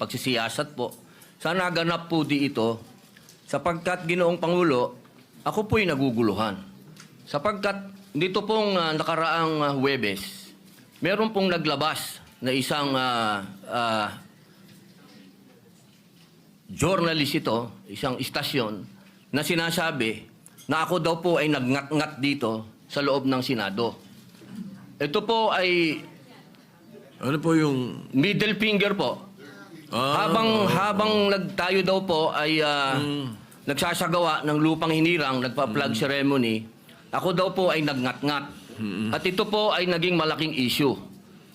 pagsisiyasat po. Sa naganap po di ito, sapagkat ginoong Pangulo, ako po'y naguguluhan. Sapagkat dito pong ah, nakaraang ah, Huwebes, meron pong naglabas na isang ah, ah, journalist ito, isang istasyon, na sinasabi na ako daw po ay nagngat-ngat dito sa loob ng Senado. Ito po ay Ano po yung... middle finger po. Ah, habang habang nagtayo daw po ay ah, nagsasagawa ng lupang hinirang, nagpa-flag ceremony, ako daw po ay nagngat-ngat. At ito po ay naging malaking issue.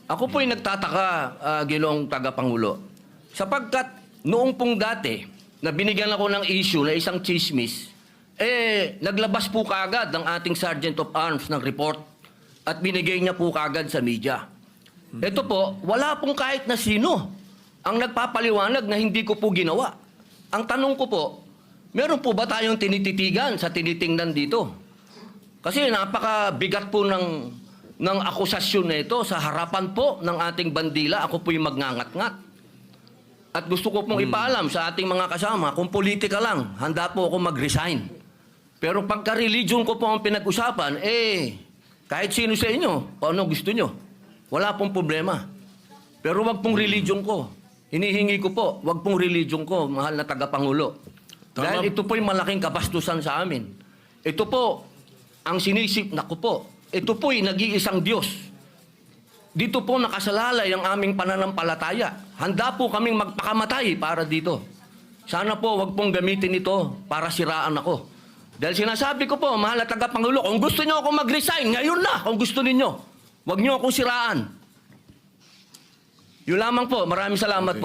Ako po ay nagtataka, ah, ginoong tagapangulo. Sapagkat noong pong dati, na binigyan ako ng issue na isang chismis, eh, naglabas po kaagad ng ating Sergeant of Arms ng report at binigay niya po kaagad sa media. Ito po, wala pong kahit na sino ang nagpapaliwanag na hindi ko po ginawa. Ang tanong ko po, meron po ba tayong tinititigan sa tinitingnan dito? Kasi napakabigat po ng, ng akusasyon na ito sa harapan po ng ating bandila. Ako po'y magngangat-ngat. At gusto ko pong ipaalam sa ating mga kasama, kung politika lang, handa po ako mag-resign. Pero pagka religion ko po ang pinag-usapan, eh, kahit sino sa inyo, kung ano gusto nyo, wala pong problema. Pero wag pong religion ko. Hinihingi ko po, wag pong religion ko, mahal na tagapangulo. Tama. Dahil ito po'y malaking kabastusan sa amin. Ito po, ang sinisip na ko po, ito po'y nag-iisang Diyos. Dito po nakasalalay ang aming pananampalataya. Handa po kaming magpakamatay para dito. Sana po wag pong gamitin ito para siraan ako. Dahil sinasabi ko po, mahal na tagapangulo, kung gusto niyo ako mag-resign, ngayon na, kung gusto ninyo. Huwag niyo akong siraan. Yun lamang po. Maraming salamat po.